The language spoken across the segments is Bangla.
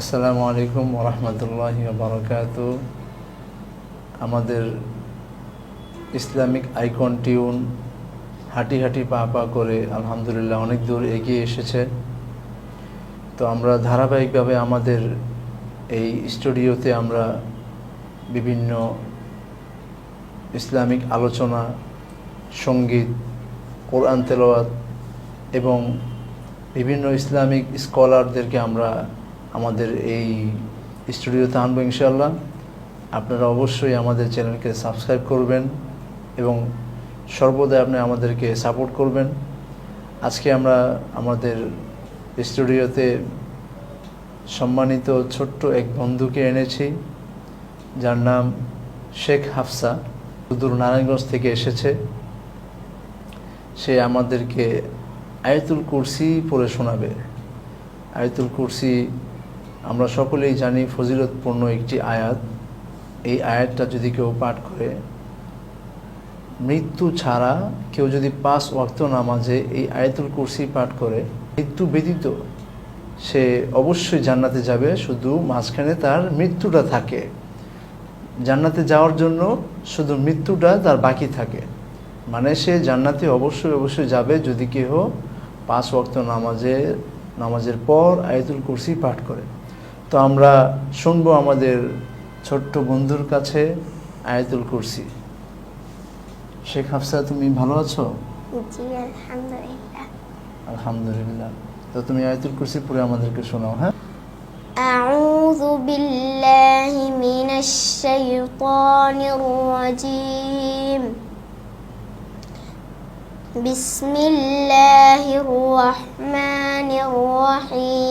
আসসালামু আলাইকুম ওরহমতুল্লাহ বারকাত আমাদের ইসলামিক আইকন টিউন হাঁটি হাঁটি পা পা করে আলহামদুলিল্লাহ অনেক দূর এগিয়ে এসেছে। তো আমরা ধারাবাহিকভাবে আমাদের এই স্টুডিওতে আমরা বিভিন্ন ইসলামিক আলোচনা, সংগীত, কোরআন তেলাওয়াত এবং বিভিন্ন ইসলামিক স্কলারদেরকে আমরা আমাদের এই স্টুডিওতে আনব ইনশাল্লাহ আপনারা অবশ্যই আমাদের চ্যানেলকে সাবস্ক্রাইব করবেন এবং সর্বদা আপনি আমাদেরকে সাপোর্ট করবেন। আজকে আমরা আমাদের স্টুডিওতে সম্মানিত ছোট্ট এক বন্ধুকে এনেছি, যার নাম শেখ হাফসা। সুদূর নারায়ণগঞ্জ থেকে এসেছে। সে আমাদেরকে আয়তুল কুরসি পড়ে শোনাবে। আয়তুল কুরসি আমরা সকলেই জানি ফজিলতপূর্ণ একটি আয়াত। এই আয়াতটা যদি কেউ পাঠ করে, মৃত্যু ছাড়া কেউ যদি পাঁচ ওয়াক্ত নামাজে এই আয়াতুল কুরসি পাঠ করে, মৃত্যু ব্যতীত সে অবশ্যই জান্নাতে যাবে, শুধু মাঝখানে তার মৃত্যুটা থাকে। জান্নাতে যাওয়ার জন্য শুধু মৃত্যুটা তার বাকি থাকে। মানে সে জান্নাতে অবশ্যই অবশ্যই যাবে যদি কেহ পাঁচ ওয়াক্ত নামাজে, নামাজের পর আয়াতুল কুরসি পাঠ করে। তো আমরা শুনবো আমাদের ছোট্ট বন্ধুর কাছে আয়াতুল কুরসি শেখ হাফসা তুমি ভালো আছো জি আলহামদুলিল্লাহ আলহামদুলিল্লাহ তো তুমি আয়াতুল কুরসি পড়ে আমাদেরকে শোনাও হ্যাঁ أعوذ بالله من الشيطان الرجيم بسم الله الرحمن الرحيم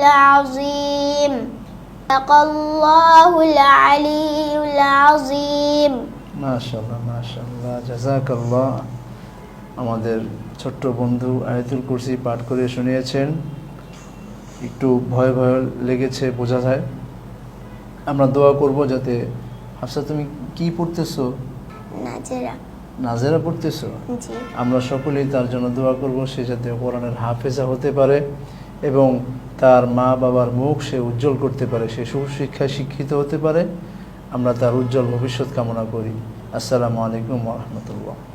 العظيم صدق الله العلي العظيم মাশাল্লাহ মাশাল্লাহ জাজাকাল্লাহ আমাদের ছোট্ট বন্ধু আয়াতুল কুরসি পাঠ করে শুনিয়েছেন একটু ভয় ভয় লেগেছে বোঝা যায় আমরা দোয়া করব যাতে হাফসা তুমি কি পড়তেছো নাজেরা নাজেরা পড়তেছো জি আমরা সকলেই তার জন্য দোয়া করব সে যাতে কোরআনের হাফেজা হতে পারে এবং তার মা বাবার মুখ সে উজ্জ্বল করতে পারে, সে সুশিক্ষায় শিক্ষিত হতে পারে। আমরা তার উজ্জ্বল ভবিষ্যৎ কামনা করি। আসসালামু আলাইকুম রহমতুল্লাহ।